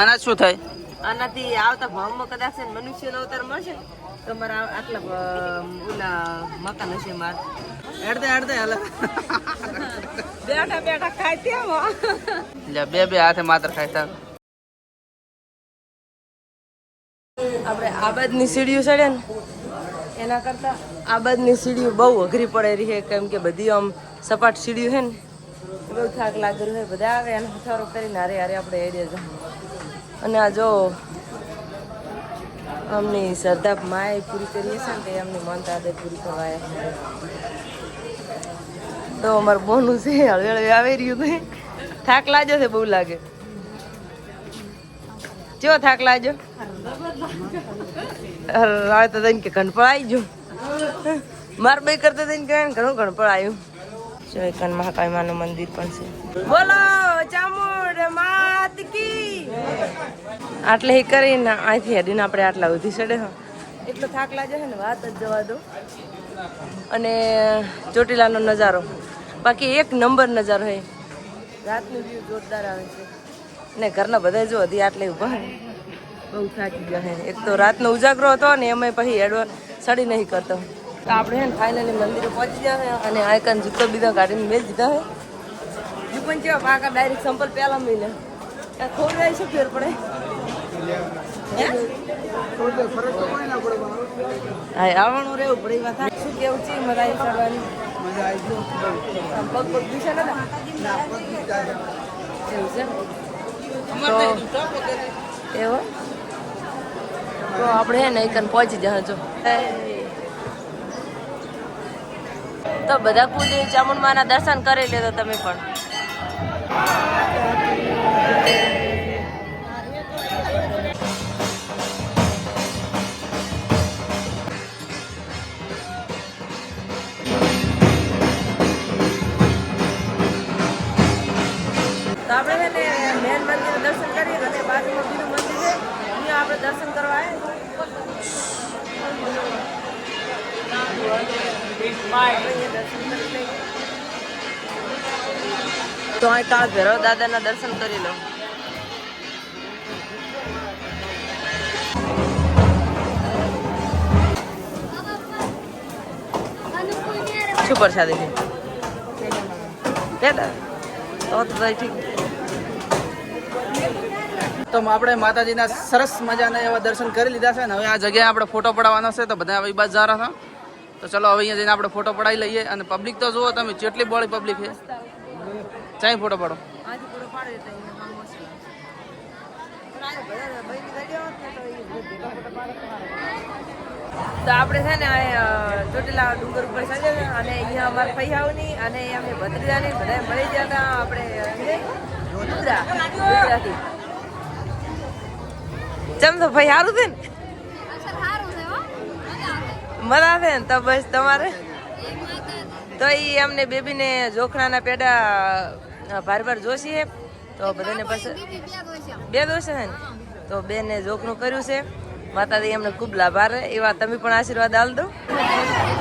આના શું થાય? આનાથી આવતા ભાવમાં કદાચ મનુષ્યનો અવતાર મળશે તો મારા આટલા ઓલા મકાન હશે માર. હેડતે હેડતે હાલ. બેઠા બેઠા ખાય બે બે હાથે માત્ર ખાય તાર. આપણે આબાદની સીડીઓ ચડે ને એના કરતા આબાદની સીડીઓ બહુ અઘરી પડે રહી છે કેમ કે બધી આમ સપાટ સીડીઓ છે ને બહુ થાક લાગેલું હોય બધા આવે અને હથારો કરીને હારે હારે આપણે એરિયા જાય. અને આ જો અમની શ્રદ્ધા માએ પૂરી કરીએ છે ને તે એમની માનતા આદે પૂરી કરવાય. તો અમારું બોનું છે હળવે હળવે આવી રહ્યું છે. થાક લાગ્યો છે, બહુ લાગે. કેવો થાક લાગ્યો? રાવે તો તને કે ગણપણ આવી ગયું. માર બે કરતા તને કહે ઘણું ગણપણ આવ્યું જોઈકન મહાકાળી માનું મંદિર પણ છે. બોલો, ચામુંડ માત કી આટલે એ કરીને અહીંથી હેડીને આપણે આટલા સુધી ચડે હા. એટલો થાક લાગે છે ને વાત જ જવા દો. અને ચોટીલાનો નજારો. બાકી એક નંબર નજારો હોય રાતનું વ્યૂ જોરદાર આવે છે. ને ઘરના બધા જો હજી આટલે ઊભા બહુ થાકી ગયા હે. એક તો રાતનો ઉજાગરો હતો ને એમાં પછી એડવા સડી નહીં કરતો. તો આપણે હે ને ફાઇનલી મંદિરે પહોંચી ગયા હે અને આયકન જૂતો બીજો કાઢીને મેળ દીધા હે. પણ કેવા પાકા ડાયરેક્ટ સંપલ પહેલા મિલે ખોટ જાય શું ફેર પડે. હે? આવવાનું રહેવું પડે એમાં થાય. શું કેવું છે? મજા આવી ચડવાની? પગ પગ દુખે એવું છે? તો એવો? તો આપણે હે ને એકન પહોંચી જાય જો. તો બધા કુલદેવી ચામુંડમાના દર્શન કરી લેજો તમે પણ. તો અહીં કાળ ભૈરવ દાદાના દર્શન કરી લો. શું પ્રસાદી છે પેલા તો તો ઠીક. તો આપણે માતાજીના સરસ મજાના એવા દર્શન કરી લીધા છે ને હવે આ જગ્યાએ આપણે ફોટો પડાવવાનો છે તો બધા હવે બાદ જા રહ્યા તો ચલો, હવે અહીંયા જઈને આપણે ફોટો પડાવી લઈએ અને પબ્લિક તો જુઓ તમે, જેટલી બોળી પબ્લિક છે. ચાઈ ફોટો પાડો. તો આપણે છે ને ચોટીલા ડુંગર ઉપર ચડ્યા અને અહીંયા અમારા ફૈયાઓની અને અમે ભત્રીજાની બધા મળી ગયા હતા આપણે છે? ચમ તો ભાઈ સારું છે ને મજા આવે ને તો બસ તમારે? તો એ અમને બેબીને જોખણાના પેડા ભાર ભાર જોશી છે તો બધાને પાસે બે છે ને? તો બેને જોખણું કર્યું છે. માતાજી એમને ખૂબ લાભાર એવા તમે પણ આશીર્વાદ આલ દો.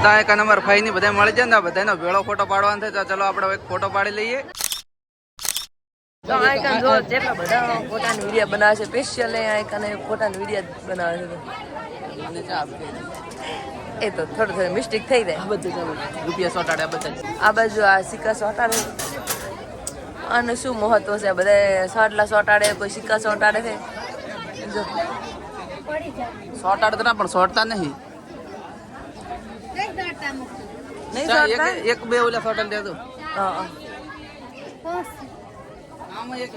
તો એક નંબર ફાઈ ની બધા મળી જાય ને બધાનો ભેળો ફોટો પાડવાનો થાય તો ચલો આપણે એક ફોટો પાડી લઈએ. તો આઈકન જો જેટલા બધા ફોટાની વીડિયો બનાવે છે સ્પેશિયલ આઈકન ફોટાની વીડિયો બનાવે છે. એ તો થોડું થોડું મિસ્ટેક થઈ જાય. બધું રૂપિયા સોટાડે બધા આ બાજુ આ સિક્કા સોટાડે અને શું મહત્વ છે? બધા સોટલા સોટાડે કોઈ સિક્કા સોટાડે છે? સોટાડે તો ના પણ સોટતા નહીં. નહીં સોટતા એક એક બે ઓલા સોટલ દે તો. હા હા. આમાં એક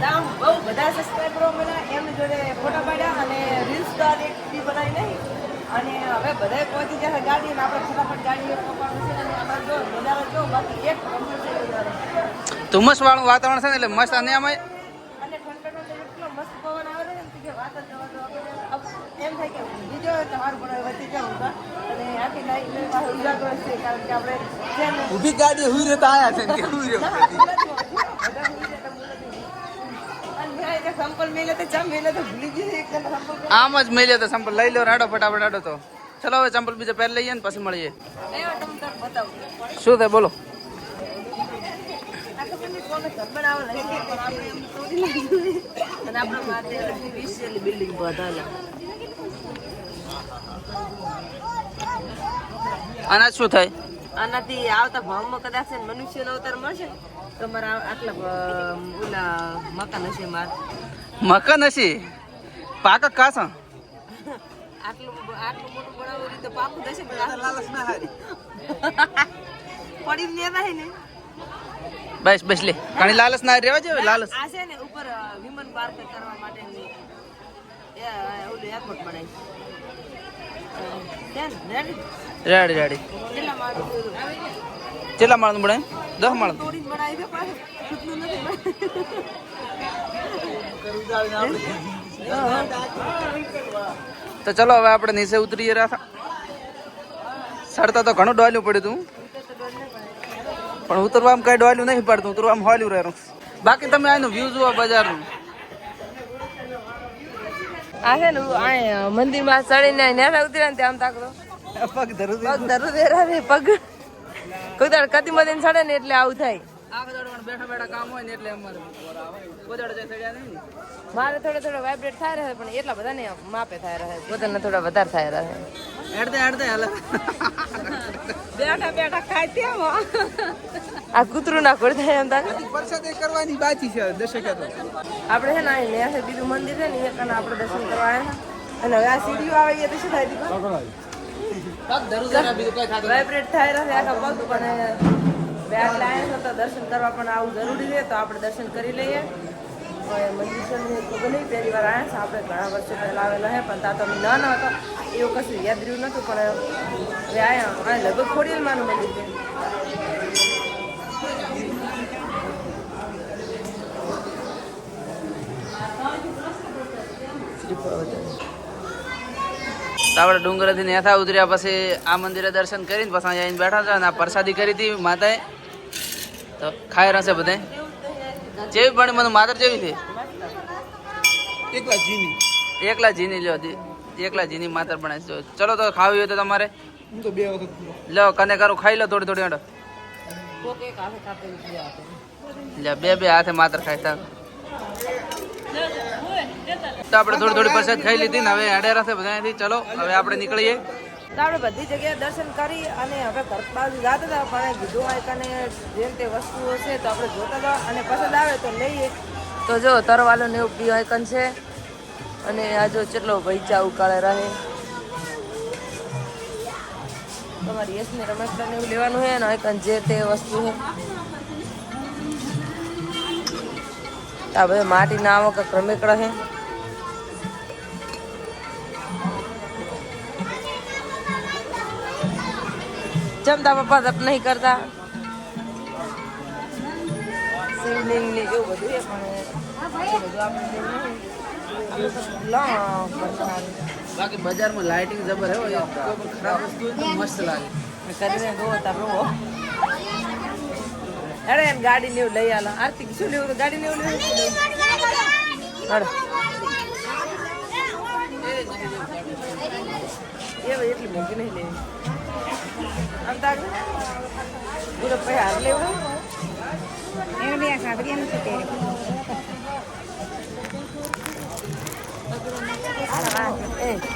દામ બહુ બધા સબસ્ક્રાઈબરો મળ્યા. એમની જોડે ફોટા પાડ્યા અને રીલ્સ તો આજે એક બી બનાવી નહીં. અને હવે બધાય પહોંચી જશે ગાડી અને આપણે ફટાફટ ગાડી એક પકડવાનું છે અને આપણે જો નજારો જો બાકી એક ધુમ્મસ વાળું વાતાવરણ છે ને એટલે મસ્ત અને આમાં અને ઠંડકનો તો એટલો મસ્ત પવન આવે છે ને કે વાત જ જવા દો એમ થાય કે બીજો તમારું પણ વચ્ચે જાઉં ઊભા. ગાડી હુઈ રહેતા આયા છે કે હુઈ રહ્યો સંપલ મેલે તો ચમ મેલે તો ભૂલી ગઈ એક સંપલ આમ જ મેલ્યો તો સંપલ. લઈ લો રાડો ફટાફટ રાડો તો. ચલો હવે ચંપલ બીજા પહેર લઈએ ને પછી મળીએ. શું થાય બોલો. આ ખબર નહીં કોને ઘર બનાવવા લઈ ગયા, પણ આપણે એમ તોડી નાખ્યું. અને આપણા માટે વિશેની બિલ્ડિંગ આના શું થાય? આનાથી આવતા ભાવમાં કદાચ ને મનુષ્યનો અવતાર મળશે ને તો મારા આટલા ઓલા મકાન હશે માર. મકાન હશે? પાક કાસા? આટલું આટલું મોટું બનાવવું હોય તો પાકું થશે પણ લાલચ ના હારી. પડી જ હે ને. બસ બસ લે. ઘણી લાલચ ના રહેવા જેવું લાલચ. આ છે ને ઉપર વિમન પાર્ક કરવા માટેની ઓલું એરપોર્ટ બનાવી. રેડી? રેડી કેટલા માળનું બને દસ માળ. તો ચલો હવે આપણે નીચે ઉતરીએ રાખા ચડતા તો ઘણું ડોલ્યું પડ્યું તું. પણ ઉતરવામાં કઈ ડોલ્યું નહીં પડતું ઉતરવામાં હોલ્યું રહેવાનું. બાકી તમે આનું વ્યૂ જુઓ બજારનું. આ છે ને આ મંદિરમાં ચડીને નેતા ઉતર્યા ને આમ તાકડો. પગ ધરું પગ ધરું. દેરા રે પગ. કોઈ કદી મદીને ચડે ને એટલે આવું થાય. આ બધા બેઠા બેઠા કામ હોય ને એટલે અમારે ગોદાડો જાય સડ્યા નહીં ને. મારે થોડો થોડો વાઇબ્રેટ થાય રહે પણ એટલા બધા ને માપે થાય રહે. પોતાને થોડા વધારે થાય રહે. હેડતે હેડતે હાલે. બેઠા બેઠા ખાય તેમાં આ કૂતરું ના એમ પ્રસાદ કરવાની બાકી છે દશેક તો. આપણે છે ને અહીં બીજું મંદિર છે ને એક અને આપણે દર્શન કરવા આવ્યા અને હવે આ સીડીઓ આવે તો શું થાય દીપા વાઇબ્રેટ થાય રહે આખા પગ પણ બે આટલા આવ્યા તો દર્શન કરવા પણ આવું જરૂરી છે તો આપણે દર્શન કરી લઈએ. હવે મંદિર તો ભલે પહેલી વાર આવ્યા છે, આપણે ઘણા વર્ષો પહેલાં આવેલા હે, પણ ત્યાં તો અમે ન હતા. એવું કશું યાદ રહ્યું નહોતું પણ હવે આવ્યા અને લગભગ થોડી માનું મંદિર છે. તો આપણે ડુંગરથી નેથા ઉતર્યા પછી આ મંદિરે દર્શન કરીને પછી અહીંયા બેઠા હતા અને આ પ્રસાદી કરી હતી માતાએ. તો ખાઈ રહેશે બધે જેવી પણ મને માદર જેવી છે. એકલા જીની. એકલા જીની લ્યો એકલા જીની માતર પણ ચલો તો ખાવી હોય તો તમારે. લ્યો કને કરું ખાઈ લો થોડી થોડી હેડો. લ્યો બે બે હાથે માતર ખાઈ તા તો આપણે થોડી થોડી પ્રસાદ ખાઈ લીધી ને હવે હેડે છે બધાથી ચલો હવે આપણે નીકળીએ. તો આપણે બધી જગ્યાએ દર્શન કરી અને હવે ઘર બાજુ જતા હતા, પણ કીધું હોય કને જેમ તે વસ્તુઓ છે તો આપણે જોતા હતા અને પસંદ આવે તો લઈએ. તો જો, તરવાલો ને એવું પી આયકન છે. અને આ જો કેટલો ભૈચા ઉકાળે રહે. તમારી યશને રમકડા ને એવું લેવાનું છે ને આયકન જે તે વસ્તુ છે. આ બધા માટીના આવક ક્રમિક રમેકડા જમતા પપ્પા તપ નહીં કરતા. શિવલિંગ ને એવું બધું પણ એ. બાકી બજારમાં લાઇટિંગ જબર હે હોય ખરાબ વસ્તુ મસ્ત લાગે. કરીને ગો તાર રોવો અરે એમ ગાડી લેવું લઈ આલો. આરતી શું લેવું તો? ગાડી લેવું લેવું? એ ભાઈ એટલી મોંઘી નહીં લેવી. આમ તાર પૂરો પછી હાર લેવું. એ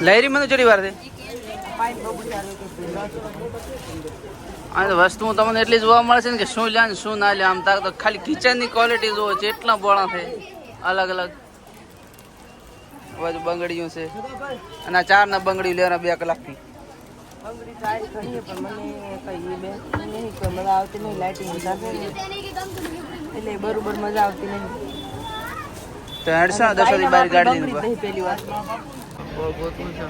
લહેરી મને ચડી વાર વસ્તુ તમને એટલી જોવા મળે છે ને કે શું લે ને શું ના લે આમ તાર તો ખાલી કિચનની ક્વોલિટી જોવો છે એટલા બોળા છે. અલગ અલગ. બધું બંગડીયું છે. અને આ ચાર ના બંગડી લેવાના બે કલાકથી. બંગડી ટ્રાય કરીએ પણ મને કઈ બે નહીં કોઈ મજા આવતી નહીં લાઇટિંગ વધારે એટલે બરોબર મજા આવતી નહીં. તો હેડશો દસ વાગે બાર ગાડી બંગડી પહેલી વાર. બહુ ગોતવું છે.